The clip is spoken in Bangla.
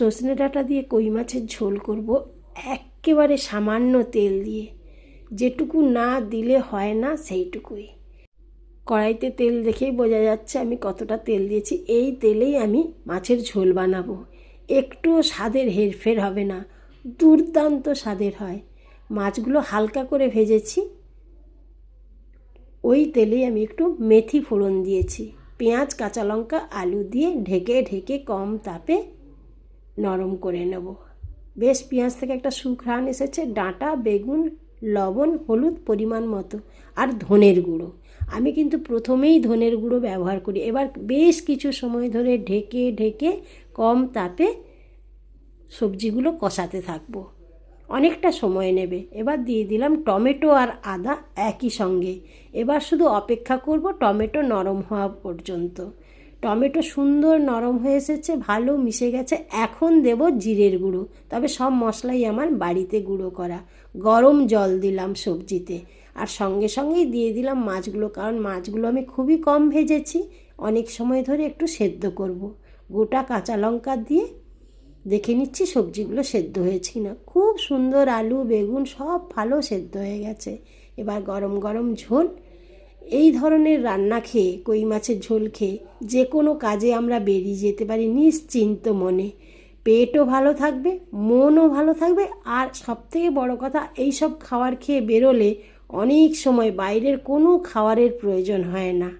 সজনে ডাঁটা দিয়ে কই মাছের ঝোল করব? একেবারে সামান্য তেল দিয়ে। যেটুকু না দিলে হয় না সেইটুকুই। কড়াইতে তেল দেখেই বোঝা যাচ্ছে আমি কতটা তেল দিয়েছি। এই তেলেই আমি মাছের ঝোল বানাবো। একটুও স্বাদের হেরফের হবে না। দুর্দান্ত স্বাদের হয়। মাছগুলো হালকা করে ভেজেছি। ওই তেলেই আমি একটু মেথি ফোড়ন দিয়েছি। পেঁয়াজ, কাঁচা লঙ্কা, আলু দিয়ে ঢেকে ঢেকে কম তাপে নরম করে নেব। বেশ পেঁয়াজ থেকে একটা সুঘ্রাণ এসেছে, ডাঁটা, বেগুন, লবণ, হলুদ পরিমাণ মতো, আর ধনের গুঁড়ো। আমি কিন্তু প্রথমেই ধনের গুঁড়ো ব্যবহার করি। এবার বেশ কিছু সময় ধরে ঢেকে ঢেকে কম তাপে সবজিগুলো কষাতে থাকব। অনেকটা সময় নেবে। এবার দিয়ে দিলাম টমেটো আর আদা একই সঙ্গে। এবার শুধু অপেক্ষা করব টমেটো নরম হওয়া পর্যন্ত। টমেটো সুন্দর নরম হয়ে এসেছে, ভালো মিশে গেছে। এখন দেব জিরের গুঁড়ো। তবে সব মশলাই আমার বাড়িতে গুঁড়ো করা। গরম জল দিলাম সবজিতে। আর সঙ্গে সঙ্গেই দিয়ে দিলাম মাছগুলো, কারণ মাছগুলো আমি খুবই কম ভেজেছি। অনেক সময় ধরে একটু সেদ্ধ করব। গোটা কাঁচা লঙ্কা দিয়ে দেখে নিচ্ছি সবজিগুলো সেদ্ধ হয়েছে না খুব সুন্দর আলু, বেগুন সব ভালো সেদ্ধ হয়ে গেছে। এবার গরম গরম ঝোল এই ধরনের রান্না খেয়ে, কই মাছের ঝোল খেয়ে যে কোনো কাজে আমরা বেরিয়ে যেতে পারি নিশ্চিন্ত মনে। পেটও ভালো থাকবে, মনও ভালো থাকবে আর সবথেকে বড় কথা এই সব খাবার খেয়ে বেরোলে অনেক সময় বাইরের কোনো খাবারের প্রয়োজন হয় না।